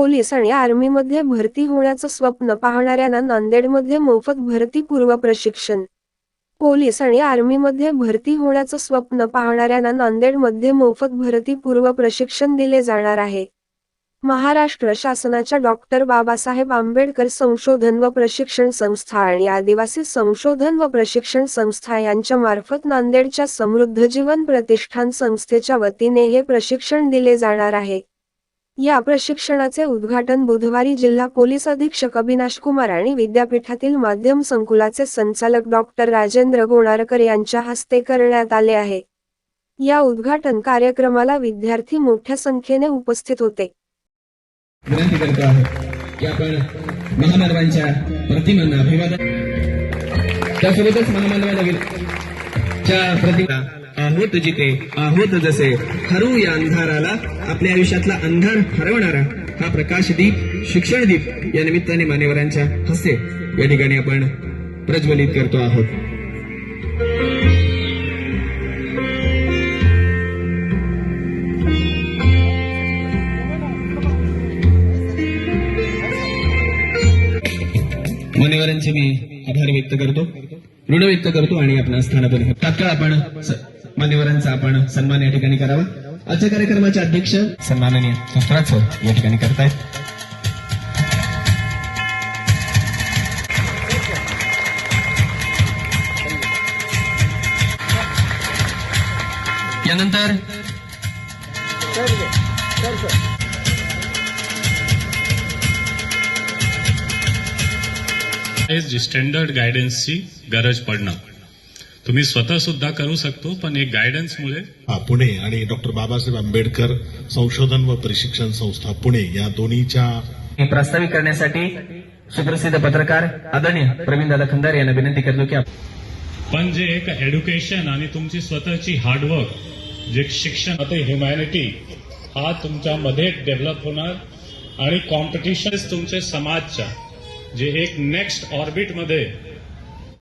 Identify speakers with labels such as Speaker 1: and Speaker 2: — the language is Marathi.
Speaker 1: पोलीस आणि आर्मीमध्ये भरती होण्याचं स्वप्न पाहणाऱ्यांना नांदेडमध्ये मोफत भरती पूर्व प्रशिक्षण. पोलीस आणि आर्मीमध्ये भरती होण्याचं स्वप्न पाहणाऱ्यांना नांदेडमध्ये मोफत भरती पूर्व प्रशिक्षण दिले जाणार आहे. महाराष्ट्र शासनाच्या डॉक्टर बाबासाहेब आंबेडकर संशोधन व प्रशिक्षण संस्था आणि आदिवासी संशोधन व प्रशिक्षण संस्था यांच्या मार्फत नांदेडच्या समृद्ध जीवन प्रतिष्ठान संस्थेच्या वतीने हे प्रशिक्षण दिले जाणार आहे. या प्रशिक्षणाचे उद्घाटन बुधवारी जिल्हा पोलीस अधीक्षक अविनाश कुमार आणि विद्यापीठातील माध्यम संकुलाचे संचालक डॉक्टर राजेंद्र गोणारकर यांच्या हस्ते करण्यात आले आहे. या उद्घाटन कार्यक्रमाला विद्यार्थी मोठ्या संख्येने उपस्थित होते.
Speaker 2: विनंती करतो की आपण महामानवांच्या प्रतिमांना अभिवादन त्यासोबतच महामानवांच्या प्रतिमा आहोत जिथे आहोत जसे. हरू या अंधाराला आपल्या आयुष्यातला अंधार हरवणारा हा प्रकाश दीप शिक्षण दीप या निमित्ताने मान्यवरांच्या हस्ते या ठिकाणी आपण प्रज्वलित करतो आहोत. मान्यवरांचे मी आभार व्यक्त करतो. ऋण व्यक्त करतो आणि आपण स्थानापन तात्काळ आपण मान्यवरांचा आपण सन्मान या ठिकाणी करावा. आजच्या कार्यक्रमाचे अध्यक्ष सन्माननीय सुस्त्रात या ठिकाणी करतायत. यानंतर
Speaker 3: जी स्टँडर्ड गायडन्सची गरज पडणं. तुम्ही स्वतः सुद्धा करू शकतो पण एक गायडन्समुळे
Speaker 4: हा, पुणे आणि डॉक्टर बाबासाहेब आंबेडकर संशोधन व प्रशिक्षण संस्था पुणे या दोन्हीच्या
Speaker 2: हे प्रस्तावित करण्यासाठी सुप्रसिद्ध पत्रकार आदरणीय प्रवीण दादा खंदार यांना विनंती करतो की
Speaker 3: पण जे एक एड्युकेशन आणि तुमची स्वतःची हार्डवर्क जे शिक्षण आता ह्युमॅनिटी हा तुमच्यामध्ये डेव्हलप होणार आणि कॉम्पिटिशन तुमचे समाजच्या जे एक नेक्स्ट ऑर्बिटमध्ये